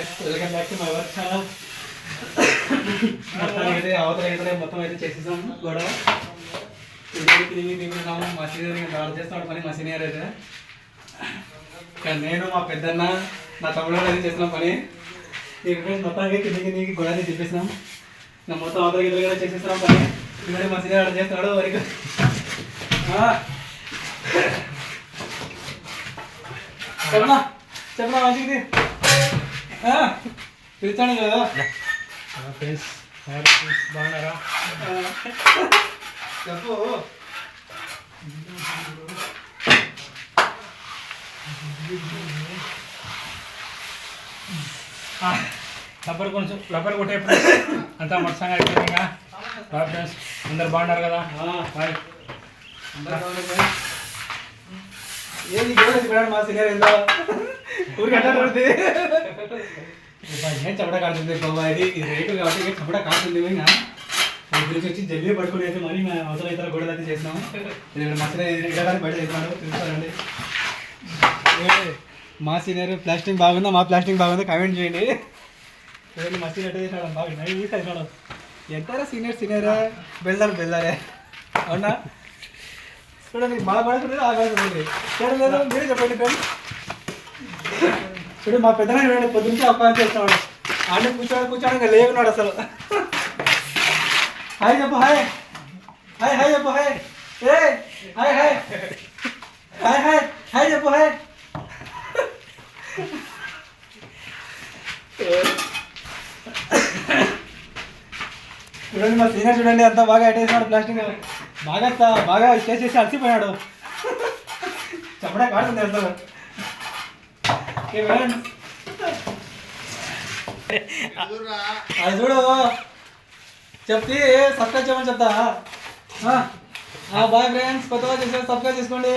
Welcome back to my work channel మొత్తం అయితే అవతల అయితే మొత్తం అయితే చేసేసాం గొడవ. తిరిగి తిరిగి మా సీనియర్ ఇంకా దాడి చేస్తున్నాడు పని మా సీనియర్ అయితే. కానీ నేను మా పెద్దన్న నా తమ్ముడు అయితే చేస్తున్నాం పని. ఈ ఫ్రెండ్స్ మొత్తానికి తిరిగి దిగి గొడవని తిప్పేసినాం నా మొత్తం అవతల ఇద్దరు కూడా చేసేస్తున్నాం పని. ఇక్కడ మా సీనియర్ ఆర్డర్ చేస్తున్నాడు వరకు చెప్పనా? చెప్పనా మంచిది. పిలిచాను కదా. ఫ్రెండ్స్ బాగున్నారా? చెప్పు. రబ్బర్ కొంచెం రబ్బర్ కొట్టే అంతా మొత్తంగా అయిపోయింది ఇంకా బాయ్ ఫ్రెండ్స్ అందరు బాగున్నారు కదా? బాయ్. ఏది మా సీనియర్ ఏందో? ఊరికి ఏం చెప్పడా కాడుతుంది బాబా ఇది ఇది రేటు కాబట్టి కాడుతుంది దాని గురించి వచ్చి జల్దీ పట్టుకుని అయితే మరి మేము అవసరం ఇతర గొడవలు అయితే చేసినాము ఇక్కడ బయట మా సీనియర్ ప్లాస్టింగ్ బాగుందా? మా ప్లాస్టింగ్ బాగుందా? కామెంట్ చేయండి. చూడండి మా సీనియర్ చేసినాడు? బాగా నైట్ చేసినాడు. ఎంతరా సీనియర్ సీనియర్? బెల్దారు బెల్దారే అవునా? చూడండి బాగా పడుతుంది అలా పడుతుంది చూడండి లేదు మీరే చెప్పండి ఫ్రెండ్ చూడు మా పెద్దనాన్న చూడండి పొద్దున్నే అప్పాయం చేస్తున్నాడు ఆడ కూర్చోడు కూర్చోడు ఇంకా లేకున్నాడు అసలు హాయ్ చెప్పు హాయ్ హాయ్ హాయ్ చెప్పు హాయ్ ఏ hi hi hi hi hi చెప్పు హాయ్ చూడండి మా సీనియర్ చూడండి అంతా బాగా అటేసినాడు ప్లాస్టిక్ బాగా బాగా చేసేసి అలసిపోయాడు చెప్పడా కాడుతుంది అసలు. అది చూడు. చెప్తే సబ్స్క్రైబ్ చేయమని చెప్తా. బాయ్ ఫ్రెండ్స్ కొత్తగా చేసే సబ్స్క్రైబ్ చేసుకోండి.